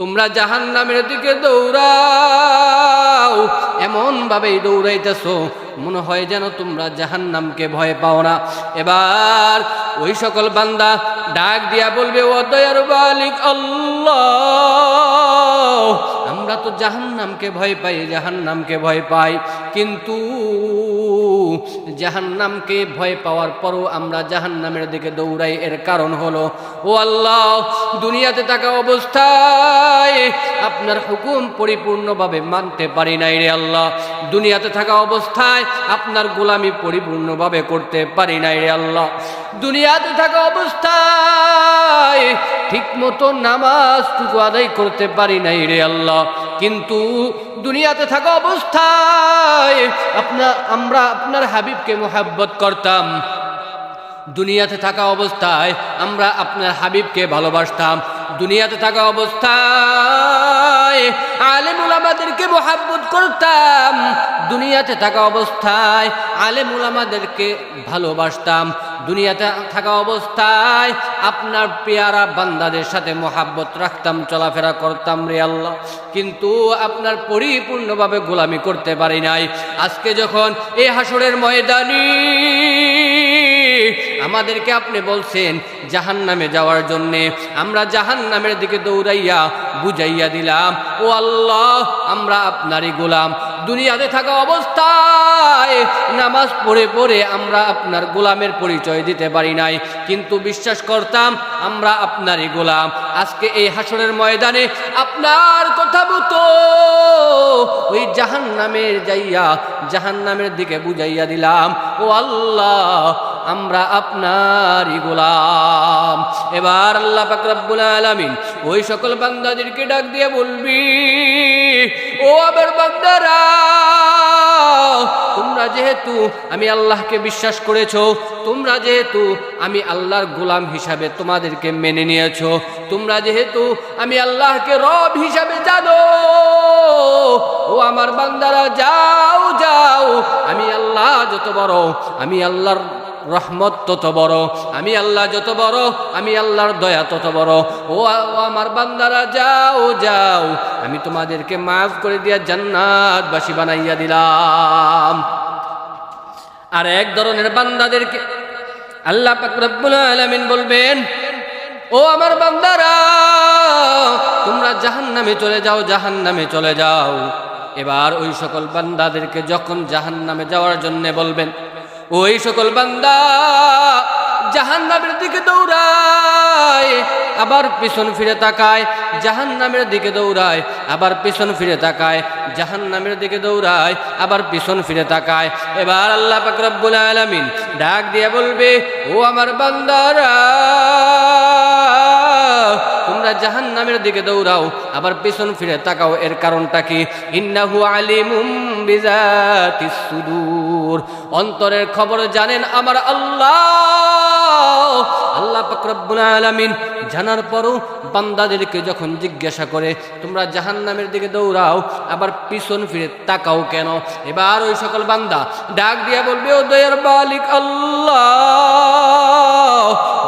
তোমরা জাহান নামের দিকে দৌড়াও। এমন ভাবেই দৌড়াইতেছো, মনে হয় যেন তোমরা জাহান নামকে ভয় পাও না। এবার ওই সকল বান্দা ডাক দিয়া বলবে, ও দয়ার বালিক আল্লাহ! তো জাহান নামকে ভয় পাই জাহান নামকে ভয় পাই। কিন্তু জাহান নামকে ভয় পাওয়ার পরও আমরা জাহান নামের দিকে দৌড়াই। এর কারণ হলো, ও আল্লাহ, দুনিয়াতে থাকা অবস্থায় আপনার হুকুম পরিপূর্ণভাবে মানতে পারি নাই রে আল্লাহ। দুনিয়াতে থাকা অবস্থায় আপনার গোলামি পরিপূর্ণভাবে করতে পারি নাই রে আল্লাহ। দুনিয়াতে থাকা অবস্থায় ঠিক মতো নামাজটুকু আদায় করতে পারি নাই রে আল্লাহ। কিন্তু দুনিয়াতে থাকা অবস্থায় আপনার, আমরা আপনার হাবিবকে মোহাব্বত করতাম। দুনিয়াতে থাকা অবস্থায় আমরা আপনার হাবিবকে ভালোবাসতাম। দুনিয়াতে থাকা অবস্থায় আলেমুল আমাদেরকে মোহাব্বত করতাম, দুনিয়াতে থাকা অবস্থায় আলেমুল আমাদেরকে ভালোবাসতাম, দুনিয়াতে থাকা অবস্থায় আপনার পেয়ারা বান্দাদের সাথে মোহাব্বত রাখতাম, চলাফেরা করতাম রে আল্লাহ। কিন্তু আপনার পরিপূর্ণভাবে গোলামি করতে পারি নাই। আজকে যখন এই হাসরের ময়দানি আমাদেরকে আপনি বলছেন জাহান নামে যাওয়ার জন্যে। আমরা জাহান নামের দিকে দৌড়াইয়া বুঝাইয়া দিলাম, ও আল্লাহ, আমরা আপনারই গোলাম। দুনিয়াতে থাকা অবস্থায় নামাজ পড়ে পড়ে আমরা আপনার গোলামের পরিচয় দিতে পারি নাই। কিন্তু বিশ্বাস করতাম, আমরা আপনারই গোলাম। আজকে এই হাসরের ময়দানে আপনার কথা মতো ওই জাহান নামের যাইয়া জাহান নামের দিকে বুঝাইয়া দিলাম, ও আল্লাহ আমরা আপনারই গোলাম। এবার আল্লাহ পাক রব্বুল আলামিন ওই সকল বান্দাদেরকে ডাক দিয়ে বলবি, ও আবার বান্দারা, তোমরা যেহেতু আমি আল্লাহকে বিশ্বাস করেছ, তোমরা যেহেতু আমি আল্লাহর গোলাম হিসাবে তোমাদেরকে মেনে নিয়েছো, তোমরা যেহেতু আমি আল্লাহকে রব হিসাবে জানো, ও আমার বান্দারা, যাও যাও, আমি আল্লাহ যত বড়, আমি আল্লাহর রহমত তত বড়, আমি আল্লাহ যত বড়, আমি আল্লাহর দয়া তত বড়। ও আমার বান্দারা, যাও যাও, আমি তোমাদেরকে মাফ করে দিয়া জান্নাতবাসী বানাইয়া দিলাম। আর এক ধরনের বান্দাদেরকে আল্লাহ পাক রব্বুল আলামিন বলবেন, ও আমার বান্দারা, তোমরা জাহান্নামে চলে যাও, জাহান্নামে চলে যাও। এবার ওই সকল বান্দাদেরকে যখন জাহান্নামে যাওয়ার জন্য বলবেন ওই সকল বান্দা জাহান নামের দিকে দৌড়ায়, আবার পিছন ফিরে তাকায় জাহান নামের দিকে দৌড়ায়, আবার পিছন ফিরে তাকায় জাহান নামের দিকে দৌড়ায়, আবার পিছন ফিরে তাকায়। এবার আল্লাহ পাক রব্বুল আলামিন ডাক দিয়ে বলবে, ও আমার বান্দারা জাহান নামের দিকে দৌড়াও, আবার পেছন ফিরে তাকাও, এর কারণটা কি? ইন্নাহু আলিমুম বিজাতিস সুদূর। অন্তরের খবর জানেন আমার আল্লাহ। আল্লাহ পাক রব্বুল আলামিন জানার পরও বান্দাদেরকে যখন জিজ্ঞাসা করে, তোমরা জাহান নামের দিকে দৌড়াও, আবার পিছন ফিরে তাকাও কেন? এবার ওই সকল বান্দা ডাক দিয়া বলবে, ও দয়ার মালিক আল্লাহ!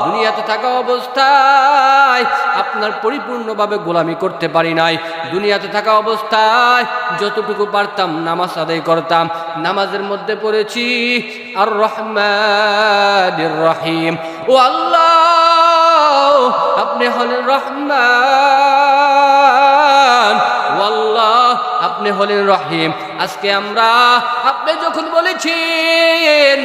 দুনিয়াতে থাকা অবস্থায় আপনার পরিপূর্ণভাবে গোলামি করতে পারি নাই। দুনিয়াতে থাকা অবস্থায় যতটুকু পারতাম নামাজ আদায় করতাম। নামাজের মধ্যে পড়েছি, আর রহমান রহিম। ও আল্লাহ, আপনি হলেন রহমান। আপনি হলেন রহিম। আজকে আমরা, আপনি যখন বলেছেন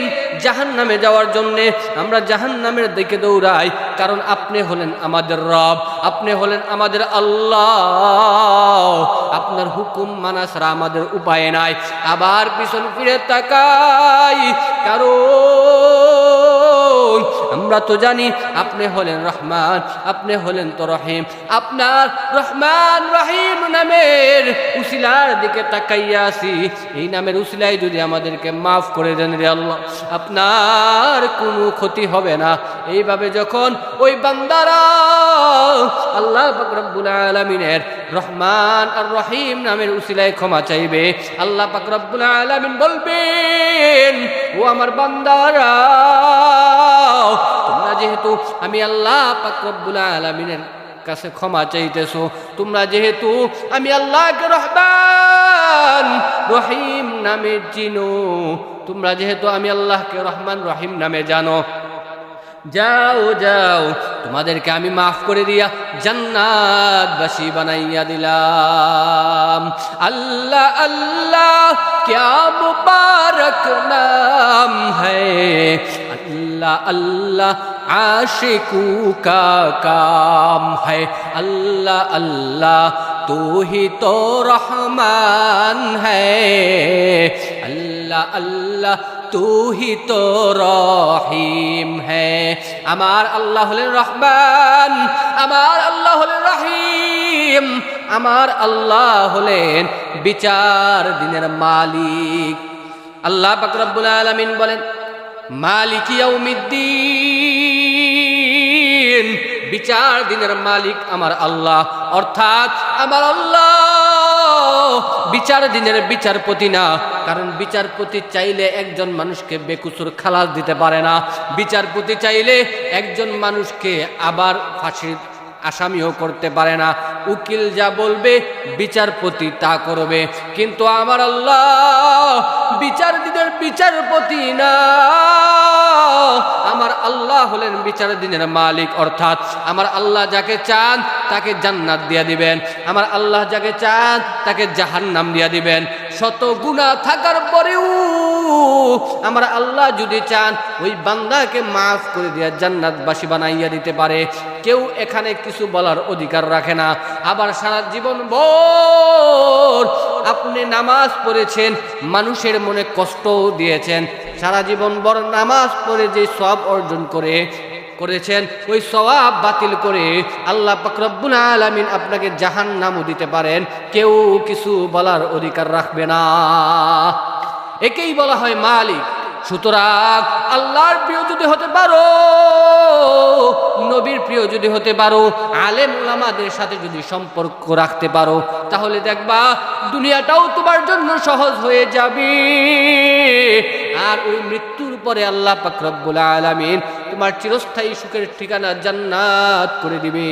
জাহান নামে যাওয়ার জন্য, আমরা জাহান নামের দিকে দৌড়াই, কারণ আপনি হলেন আমাদের রব, আপনি হলেন আমাদের আল্লাহ। আপনার হুকুম মানা ছাড়া আমাদের উপায় নাই। আবার পিছন ফিরে তাকাই, কারণ আমরা তো জানি আপনি হলেন রহমান, আপনি হলেন তো রহিম। আপনার রহমান রহিম নামের উসিলার দিকে তাকাইয়া আছি। এই নামের উসিলাই যদি আমাদেরকে মাফ করে দেন রে আল্লাহ, আপনার কোনো ক্ষতি হবে না। এইভাবে যখন ওই বান্দারা আল্লাহ রব্বুল আলামিনের রহমান আর রহিম নামের উসিলায় ক্ষমা চাইবে, আল্লাহ পাক আলামিন বলবেন, ও আমার বান্দারা যেহেতু আমি আল্লাহ পাকবুল আলমিনের কাছে ক্ষমা চাইতেছ, তোমরা যেহেতু আমি আল্লাহকে রহমান, রহিম নামে চিনো, তোমরা যেহেতু আমি আল্লাহকে রহমান, রহিম নামে জানো। যাও যাও, তোমাদেরকে আমি মাফ করে দিয়া জান্নাতবাসী বানাইয়া দিলাম। আল্লাহ আল্লাহ, ক্যা মুবারক নাম হ্যাঁ আল্লাহ আল্লাহ आशिकू का काम है अल्लाह अल्लाह तू ही तो रहमान है अल्लाह अल्लाह तू ही तो রহিম হ্যাঁ আমার আল্লাহ হলেন রহমান আমার আল্লাহ হলেন রহিম আমার আল্লাহ হলেন বিচার দিনের মালিক আল্লাহ পাক রব্বুল আলামিন বলেন মালিক ইয়াউমিদ্দিন বিচার দিনের মালিক আমার আল্লাহ। অর্থাৎ আমার আল্লাহ বিচার দিনের বিচারপতি না। কারণ বিচারপতি চাইলে একজন মানুষকে বেকুসুর খালাস দিতে পারে না। বিচারপতি চাইলে একজন মানুষকে আবার ফাঁসির আসামিও করতে পারে না। উকিল যা বলবে, বিচারপতি তা করবে। কিন্তু আমার আল্লাহ বিচার দিনের বিচারপতি না। আমার আল্লাহ হলেন বিচার দিনের মালিক, অর্থাৎ আমার আল্লাহ যাকে চান তাকে জান্নাত দিয়া দিবেন। আমার আল্লাহ যাকে চান তাকে জাহান্নাম দিয়া দিবেন। শত গুণা থাকার পরেও আমার আল্লাহ যদি চান, ওই বান্দাকে মাফ করে দিয়া জান্নাতবাসী বানাইয়া দিতে পারে। কেউ এখানে কিছু বলার অধিকার রাখে না। আবার সারা জীবন ভোর আপনি নামাজ পড়েছেন, মানুষের মনে কষ্টও দিয়েছেন। সারা জীবন বড় নামাজ পড়ে যে সব অর্জন করে, করেছেন, ওই সবাব বাতিল করে আল্লাহ পাকরব্বুল আলমিন আপনাকে জাহান নামও দিতে পারেন। কেউ কিছু বলার অধিকার রাখবে না। একেই বলা হয় মালিক। সুতরাং আল্লাহর প্রিয় যদি হতে পারো, নবীর প্রিয় যদি হতে পারো, আলেম ওলামাদের সাথে যদি সম্পর্ক রাখতে পারো, তাহলে দেখবা দুনিয়াটাও তোমার জন্য সহজ হয়ে যাবে। আর ওই মৃত্যুর পরে আল্লাহ পাকরব্বুল আলামিন তোমার চিরস্থায়ী সুখের ঠিকানা জান্নাত করে দিবে।